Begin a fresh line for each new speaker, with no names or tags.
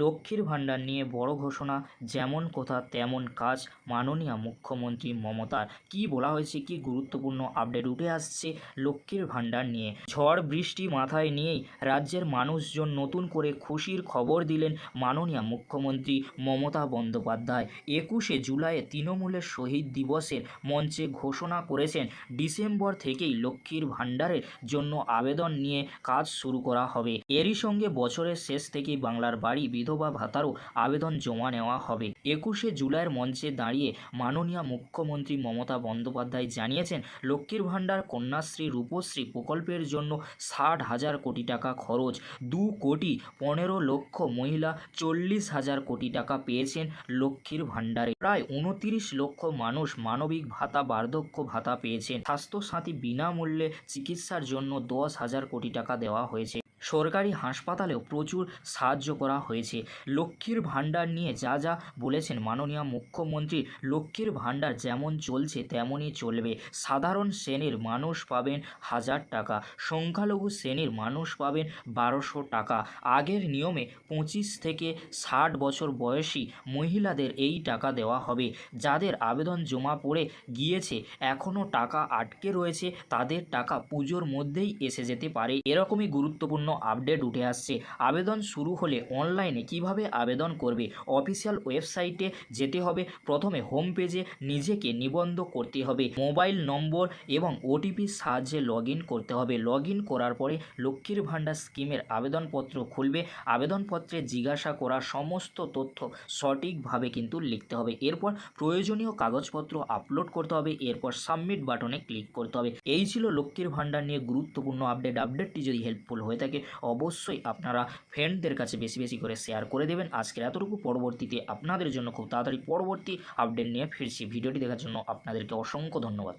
লক্ষ্মীর ভাণ্ডার নিয়ে বড় ঘোষণা, যেমন কথা তেমন কাজ। মাননীয় মুখ্যমন্ত্রী মমতার কি বলা হয়েছে, কি গুরুত্বপূর্ণ আপডেট উঠে আসছে লক্ষ্মীর ভাণ্ডার নিয়ে? ঝড় বৃষ্টি মাথায় নিয়েই রাজ্যের মানুষজন নতুন করে খুশির খবর দিলেন মাননীয় মুখ্যমন্ত্রী মমতা বন্দ্যোপাধ্যায়। একুশে জুলাইয়ে তৃণমূলের শহীদ দিবসের মঞ্চে ঘোষণা করেছেন, ডিসেম্বর থেকেই লক্ষ্মীর ভাণ্ডারের জন্য আবেদন নিয়ে কাজ শুরু করা হবে। এরই সঙ্গে বছরের শেষ থেকেই বাংলার বাড়ি বিধবা ভাতারও আবেদন জমা নেওয়া হবে। একুশে জুলাইয়ের মঞ্চে দাঁড়িয়ে মাননীয় মুখ্যমন্ত্রী মমতা বন্দ্যোপাধ্যায় জানিয়েছেন, লক্ষ্মীর ভাণ্ডার, কন্যাশ্রী, রূপশ্রী প্রকল্পের জন্য ষাট হাজার কোটি টাকা খরচ। দু কোটি পনেরো লক্ষ মহিলা চল্লিশ হাজার কোটি টাকা পেয়েছেন লক্ষ্মীর ভাণ্ডারে। প্রায় উনতিরিশ লক্ষ মানুষ মানবিক ভাতা, বার্ধক্য ভাতা পেয়েছেন। স্বাস্থ্যসাথী বিনামূল্যে চিকিৎসার জন্য দশ হাজার কোটি টাকা দেওয়া হয়েছে। সরকারি হাসপাতালেও প্রচুর সাহায্য করা হয়েছে। লক্ষ্মীর ভাণ্ডার নিয়ে যা যা বলেছেন মাননীয় মুখ্যমন্ত্রী, লক্ষ্মীর ভাণ্ডার যেমন চলছে তেমনই চলবে। সাধারণ শ্রেণির মানুষ পাবেন হাজার টাকা, সংখ্যালঘু শ্রেণির মানুষ পাবেন বারোশো টাকা। আগের নিয়মে পঁচিশ থেকে ষাট বছর বয়সী মহিলাদের এই টাকা দেওয়া হবে। যাদের আবেদন জমা পড়ে গিয়েছে এখনও টাকা আটকে রয়েছে, তাদের টাকা পুজোর মধ্যেই এসে যেতে পারে। এরকমই গুরুত্বপূর্ণ আপডেট উঠে আসছে। আবেদন শুরু হলে অনলাইনে কীভাবে আবেদন করবে? অফিসিয়াল ওয়েবসাইটে যেতে হবে। প্রথমে হোম পেজে নিজেকে নিবন্ধ করতে হবে। মোবাইল নম্বর এবং ওটিপির সাহায্যে লগ করতে হবে। লগ করার পরে লক্ষ্মীর ভাণ্ডার স্কিমের আবেদনপত্র খুলবে। আবেদনপত্রে জিজ্ঞাসা করা সমস্ত তথ্য সঠিকভাবে কিন্তু লিখতে হবে। এরপর প্রয়োজনীয় কাগজপত্র আপলোড করতে হবে। এরপর সাবমিট বাটনে ক্লিক করতে হবে। এই ছিল লক্ষ্মীর ভাণ্ডার নিয়ে গুরুত্বপূর্ণ আপডেট। আপডেটটি যদি হেল্পফুল হয়ে থাকে অবশ্যই আপনারা ফ্রেন্ডদের কাছে বেশি বেশি করে শেয়ার করে দেবেন। আজকের এতটুকু, পরবর্তীতে আপনাদের জন্য খুব তাড়াতাড়ি পরবর্তী আপডেট নিয়ে ফিরছি। ভিডিওটি দেখার জন্য আপনাদেরকে অসংখ্য ধন্যবাদ।